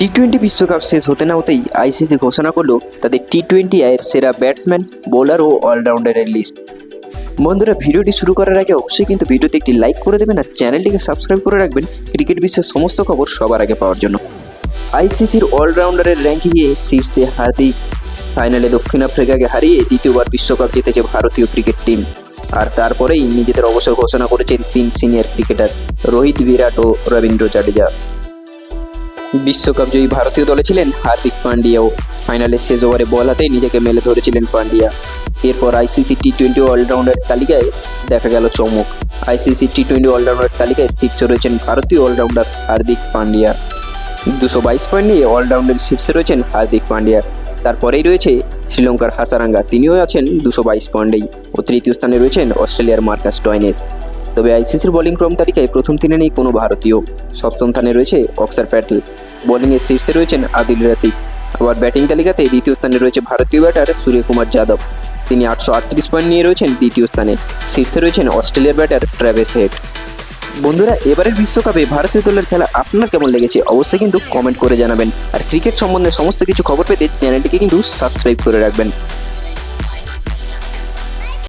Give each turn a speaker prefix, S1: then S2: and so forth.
S1: T twenty বিশ্বকাপ শেষ হতে না হতেই আইসিসি ঘোষণা করল তাদের টি টোয়েন্টি আয়ের সেরা ব্যাটসম্যান বোলার ও অলরাউন্ডারের লিস্ট বন্ধুরা, ভিডিওটি শুরু করার আগে অবশ্যই কিন্তু ভিডিওতে একটি লাইক করে দেবেন আর চ্যানেলটিকে সাবস্ক্রাইব করে রাখবেন ক্রিকেট বিশ্বের সমস্ত খবর সবার আগে পাওয়ার জন্য। আইসিসির অলরাউন্ডারের র্যাঙ্কিংয়ে শীর্ষে হার্দিক ফাইনালে দক্ষিণ আফ্রিকাকে হারিয়ে দ্বিতীয়বার বিশ্বকাপ জিতেছে ভারতীয় ক্রিকেট টিম আর তারপরেই নিজেদের অবসর ঘোষণা করেছেন তিন সিনিয়র ক্রিকেটার রোহিত বিরাট ও রবীন্দ্র জাডেজা। বিশ্বকাপ জয়ী ভারতীয় দলে ছিলেন হার্দিক পান্ডিয়াও। ফাইনালের শেষ ওভারে বল হাতে নিজেকে মেলে ধরেছিলেন পান্ডিয়া। এরপর আইসিসি টি টোয়েন্টি অলরাউন্ডার তালিকায় দেখা গেল চমক। আইসিসি টি টোয়েন্টি অলরাউন্ডার তালিকায় শীর্ষে রয়েছেন ভারতীয় অলরাউন্ডার হার্দিক পান্ডিয়া। দুশো বাইশ পয়েন্ট নিয়ে অলরাউন্ডার শীর্ষে রয়েছেন হার্দিক পান্ডিয়া। তারপরেই রয়েছে শ্রীলঙ্কার হাসারাঙ্গা। তিনিও আছেন দুশো বাইশ পয়েন্টেই। ও তৃতীয় স্থানে রয়েছেন অস্ট্রেলিয়ার মার্কাস টয়নেস। তবে আইসিসির বোলিং ক্রম তালিকায় প্রথম তিনে নেই কোনো ভারতীয়। সপ্তম স্থানে রয়েছে অক্সার প্যাটেল। বোলিংয়ের শীর্ষে রয়েছেন আদিল রাশিদ। আবার ব্যাটিং তালিকাতে দ্বিতীয় স্থানে রয়েছে ভারতীয় ব্যাটার সূর্যকুমার যাদব। তিনি আটশো আটত্রিশ পয়েন্ট নিয়ে রয়েছেন দ্বিতীয় স্থানে। শীর্ষে রয়েছেন অস্ট্রেলিয়ার ব্যাটার ট্র্যাভেস হেড। বন্ধুরা, এবারের বিশ্বকাপে ভারতীয় দলের খেলা আপনার কেমন লেগেছে অবশ্যই কিন্তু কমেন্ট করে জানাবেন। আর ক্রিকেট সম্বন্ধে সমস্ত কিছু খবর পেতে চ্যানেলটিকে কিন্তু সাবস্ক্রাইব করে রাখবেন।